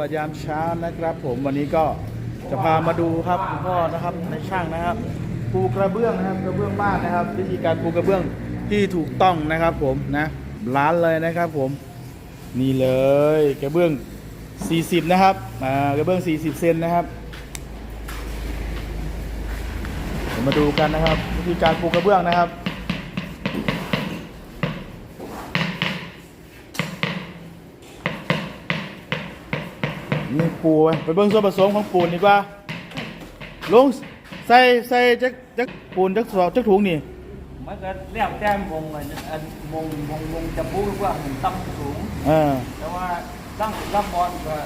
วัสดียามเช้านะครับ ผมวันนี้ก็จะพามาดูครับคุณพ่อนะครับในช่างนะครับปูกระเบื้องนะครับกระเบื้องบ้านนะครับ วิธีการปูกระเบื้องที่ถูกต้องนะครับ ผมนะร้านเลยนะครับ ผมนี่เลยกระเบื้อง 40 นะครับอ่ากระเบื้อง 40 เซนนะครับมาดูกันนะครับ วิธีการปูกระเบื้องนะครับ นี่ปูไปไปเบิ่งส่วนผสมของปูนดีกว่าลุงใส่ใส่จักจักปูนจักสอบจักถุงนี่มันก็เรียกแต้มวงอันอันวงวงวงจะพูดว่ามันต่ำสูงเออแต่ว่าตั้งรับบอลก็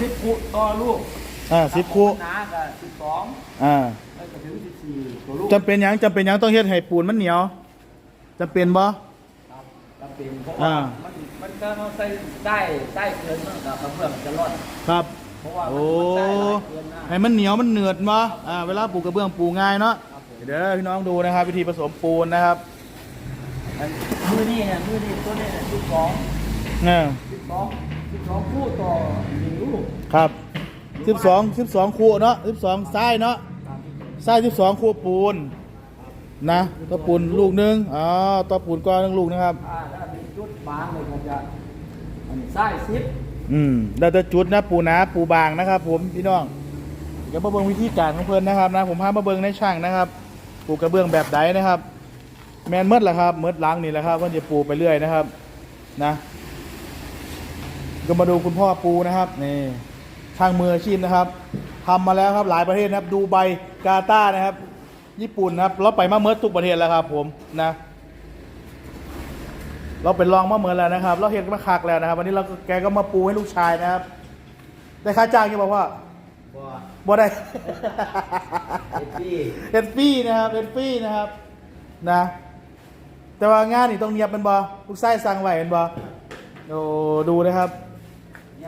สิบคุต่อลูกอ่าสิบคู่หนาก็สิบสองอ่าแล้วก็ถึงสิบสี่ตัวลูกจำเป็นหยังจำเป็นหยังต้องเฮ็ดให้ปูนมันเหนียวจำเป็นบ่ครับจำเป็นเพราะอ่าว่ามัน มันก็ต้องใส่ได้ได้เกินมันกับเพื่อนมันจะรอดครับ เพราะว่ามันโอ้มันได้หลายเกินนะให้มันเหนียวมันเหนืดบ่อ่าเวลาปูกระเบื้องปูง่ายเนาะครับผมเดี๋ยวพี่น้องดูนะครับ วิธีผสมปูนนะครับอันมือนี่เนี่ยมือนี่ตัวนี้สิบสองเออสิบสองสิบสองคู่ต่อหนึ่งลูกครับ12 12คู่เนาะ12ทรายเนาะครับทราย12คู่ปูนนะต่อปูนลูกหนึงอ๋อต่อปูนก้อนหนึงลูกนะครับ อ่าถ้าเป็น จุดบางเลยมันจะอันนี้ไส้ซิปอืมเราจะจุดนะปูนาปูบางนะครับ ผมพี่น้องเดี๋ยวมาเบิ่งวิธีการของเพิ่อนนะครับนะผมพามาเบิ่งในช่างนะครับ ปูกระเบื้องแบบใดนะครับ แมนเมดแหละครับเมดล้างนี่แหละครับเพิ่นจะปูไปเรื่อยนะครับ นะ ก็มาดูคุณพ่อปูนะครับนี่ช่างมืออาชีพนะครับทำมาแล้วครับหลายประเทศนะครับ ดูไบกาตาร์นะครับ ญี่ปุ่นนะครับเราไปมาเมิดทุกประเทศแล้วครับ ผมนะ เราเป็นรองมาเหมือนแล้วนะครับ เราเห็นมาคักแล้วนะครับ วันนี้เราก็แกก็มาปูให้ลูกชายนะครับ ได้ค่าจ้างยังบอกว่าว่าบ่ได้ เอ็ดดี้เอ็นฟรี่นะครับเอ็นฟรี่นะครับนะ แต่ว่างานนี่ต้องเนียบเป็นบอลูกไส้สั่งไหวเป็นบอโอ้ดูนะครับ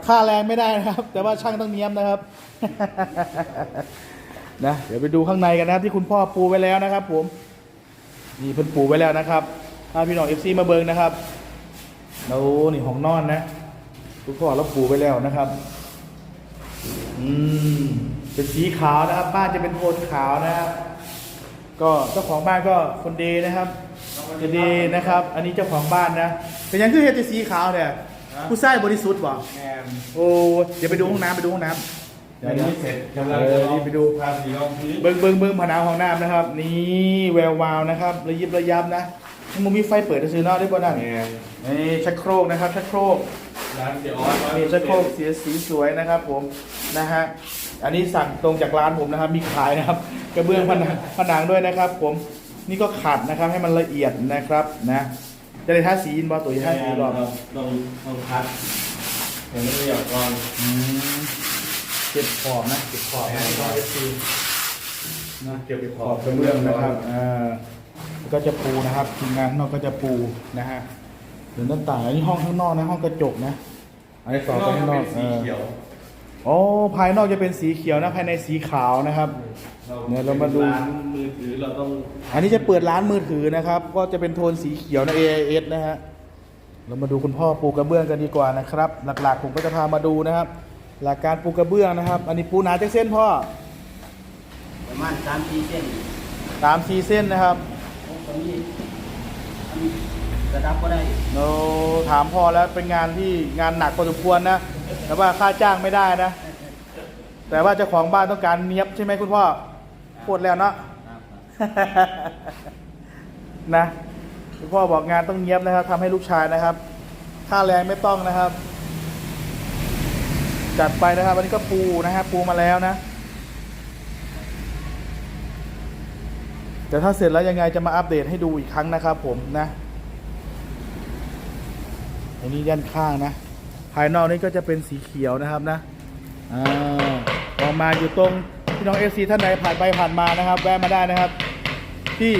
ค่าแรงไม่ได้นะครับ แต่ว่าช่างต้องเนียบนะครับ นะเดี๋ยวไปดูข้างในกันนะครับที่คุณพ่อปูไว้แล้วนะครับ ผมนี่เพิ่นปูไว้แล้วนะครับถ้าพี่น้องเอฟซีมาเบิงนะครับ โอ้นี่ห้องนอนนะคุณพ่อเราปูไว้แล้วนะครับอืมเป็นสีขาวนะครับ บ้านจะเป็นโทนขาวนะครับ ก็เจ้าของบ้านก็คนดีนะครับจะดีนะครับ อันนี้เจ้าของบ้านนะเป็นยังคือเฮ็ดแต่สีขาวเนี่ยผู้ชายบริสุทธิ์บ่แอมโอ้เดี๋ยวไปดูห้องน้ำไปดูห้องน้ำเดี๋ยวนี้เสร็จกำลังเอจะอลองนี่ไปดูทาสีรองพื้นเบิ้งเบิ้งเบิ้งผนังห้องน้ำนะครับ นี่แวววาวนะครับ ระยิบระยับนะ มันมีไฟเปิดซื้อเนอกได้ป่ะนั่นแอมนี่ชักโครกนะครับชักโครกร้านเสียออสนี่ชักโครกสีสีสวยนะครับ ผมนะฮะอันนี้สั่งตรงจากร้านผมนะครับ มีขายนะครับ กระเบื้องผนังผนังด้วยนะครับ ผมนี่ก็ขัดนะครับให้มันละเอียดนะครับนะจะได้ทาสีอินบอตัวจะทาสีรอบต้องต้องต้องพัดเห็นไหมเดี๋ยวก่อนอืมเก็บขอบนะเก็บขอบนะรอเอฟซีนะเก็บไปขขออบบกระเบื้องนะครับอ่าแล้ว ก็จะปูนะครับทีมงานข้างนอกก็จะปูนะฮะหรือหน้าต่างอันนี้ห้องข้างนอกนะห้องกระจกนะอันนี้ต่อไปข้างนอกสีเขียวโอ้ภายนอกจะเป็นสีเขียวนะภายในสีขาวนะครับ เนี่ยเรามาดู ร้านมือถือเราต้องอันนี้จะเปิดร้านมือถือนะครับ ก็จะเป็นโทนสีเขียวนะ AIS นะฮะ เรามาดูคุณพ่อปูกระเบื้องกันดีกว่านะครับ หลักๆผมก็จะพามาดูนะครับ หลักการปูกระเบื้องนะครับ อันนี้ปูหนาจักเส้นพ่อประมาณสามสี่เส้น ตามซีเส้นนะครับ ตรงนี้อันนี้กระดับก็ได้เราถามพ่อแล้วเป็นงานที่งานหนักพอสมควรนะ แต่ว่าค่าจ้างไม่ได้นะ แต่ว่าเจ้าของบ้านต้องการเนียบใช่ไหมคุณพ่อพูดแล้วเนาะนะคุณพ่อบอกงานต้องเนียบนะครับทำให้ลูกชายนะครับ ค่าแรงไม่ต้องนะครับ จัดไปนะครับวันนี้ก็ปูนะครับปูมาแล้วนะ แต่ถ้าเสร็จแล้วยังไงจะมาอัปเดตให้ดูอีกครั้งนะครับผมนะอันนี้ด้านข้างนะ ภายนอกนี่ก็จะเป็นสีเขียวนะครับนะอ่าออกมาอยู่ตรงพี่น้องเอฟซีท่านใดผ่านไปผ่านมานะครับ แวะมาได้นะครับ ที่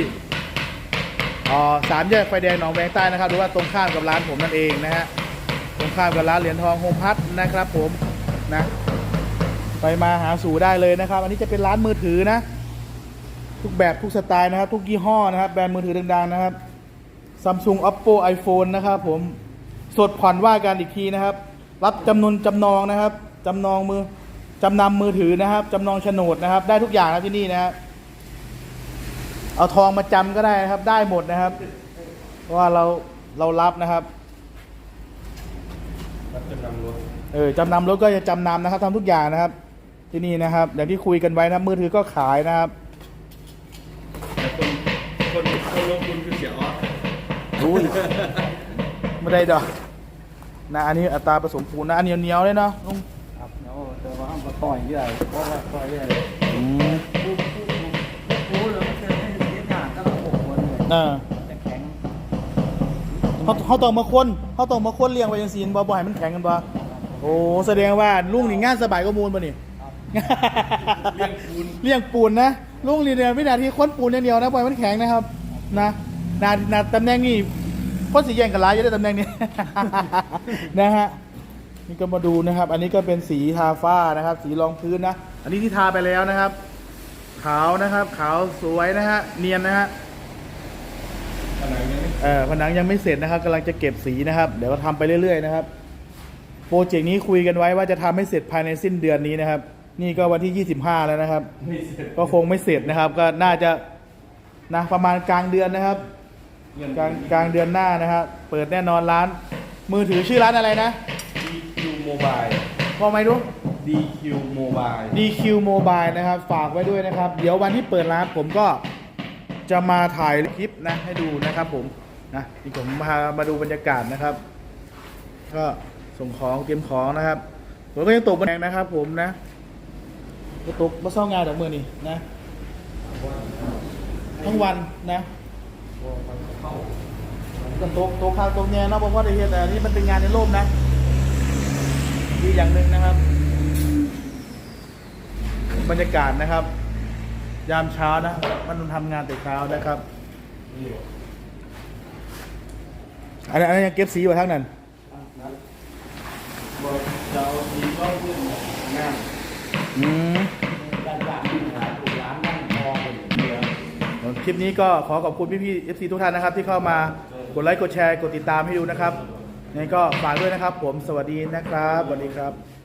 อ่อสามแยกไฟแดงหนองแวงใต้นะครับหรือว่าตรงข้ามกับร้านผมนั่นเองนะฮะตรงข้ามกับร้านเหรียญทองโฮมพัทนะครับผมนะไปมาหาสู่ได้เลยนะครับ อันนี้จะเป็นร้านมือถือนะ ทุกแบบทุกสไตล์นะครับ ทุกยี่ห้อนะครับ แบรนด์มือถือดังๆนะครับ Samsung Oppo iPhone นะครับผมสดผ่อนว่ากันอีกทีนะครับ รับจำนวนจำนองนะครับจำนองมือจำนำมือถือนะครับจำนองโฉนดนะครับ ได้ทุกอย่างนะที่นี่นะครับเอาทองมาจำก็ได้นะครับ ได้หมดนะครับ เพราะว่าเราเรารับนะครับรับจำนำรถเออจำนำรถก็จะจำนำนะครับทำทุกอย่างนะครับ ที่นี่นะครับอย่างที่คุยกันไว้นะครับมือถือก็ขายนะครับแต่คน คนคนลงทุนคือเสียออสรู้อีกไม่ได้ดอกนะอันนี้อัตราผสมปูนนะอันเหนียวเหนียวๆเลยเนาะลุงครับเนาะแต่ว่ามันต่อยใหญ่เพราะว่าต่อยใหญ่อืมผู้ผู้ผู้แล้วมันจะให้เสียงานก็ต้องหกคนเลยเออจะแข็งเขาเขาต้องมาค้นเขาต้องมาค้นเลี้ยงไว้ยังซีนบ่บ่ให้มันแข็งกันบ่โอ้แสดงว่าลุงนี่งานสบายก็มูลป่ะนี่เลี้ยงปูน เลี้ยงปูนนะ ลุงนี่เนี่ยวินาทีค้นปูนอย่างเดียวนะปล่อยมันแข็งนะครับ นะนานาตำแหน่งนี้คนสีแยงกันหลายจะได้ตำแหน่งนี้ นะฮะนี่ก็มาดูนะครับ อันนี้ก็เป็นสีทาฝ้านะครับ สีรองพื้นนะ อันนี้ที่ทาไปแล้วนะครับ ขาวนะครับ ขาวสวยนะฮะเนียนนะฮะเออผนังยังไม่เสร็จนะครับกำลังจะเก็บสีนะครับ เดี๋ยวก็ทำไปเรื่อยๆนะครับ โปรเจกต์นี้คุยกันไว้ว่าจะทำให้เสร็จภายในสิ้นเดือนนี้นะครับ นี่ก็วันที่ 25 แล้วนะครับไม่เสร็จก็คงไม่เสร็จนะครับ ก็น่าจะนะประมาณกลางเดือนนะครับเงินกลางกลางเดือนหน้านะครับ เปิดแน่นอนร้าน มือถือชื่อร้านอะไรนะ DQ Mobile พอไหมดู DQ Mobile DQ Mobile นะครับ ฝากไว้ด้วยนะครับ เดี๋ยววันที่เปิดร้านผมก็จะมาถ่ายคลิปนะให้ดูนะครับผมนะนี่ผมพามาดูบรรยากาศนะครับ ก็ส่งของเตรียมของนะครับผมก็ยังตกบันแดงนะครับ ผมนะ ก็ตกมาซ่องงานจากมือนี่นะ ทั้งวันนะก็ตกตกข้าวตกแง่เนาะเพราะว่าได้เห็นแต่อันนี้มันเป็นงานในร่มนะดีอย่างหนึ่งนะครับ บรรยากาศนะครับ ยามเช้านะมันทำงานแต่เช้านะครับอันนี้นอันนี้นยังเก็บสีอยู่ทั้งนั้น บอกจะเอาดีก็ขึ้นงานอืมด้านงาน องเป็นเดือนคลิปนี้ก็ขอขอบคุณพี่ๆ FC ทุกท่านนะครับ ที่เข้ามากดไลค์กดแชร์กดติดตามให้ดูนะครับยังไงก็ฝากด้วยนะครับ ผมสวัสดีนะครับสวัสดีครับ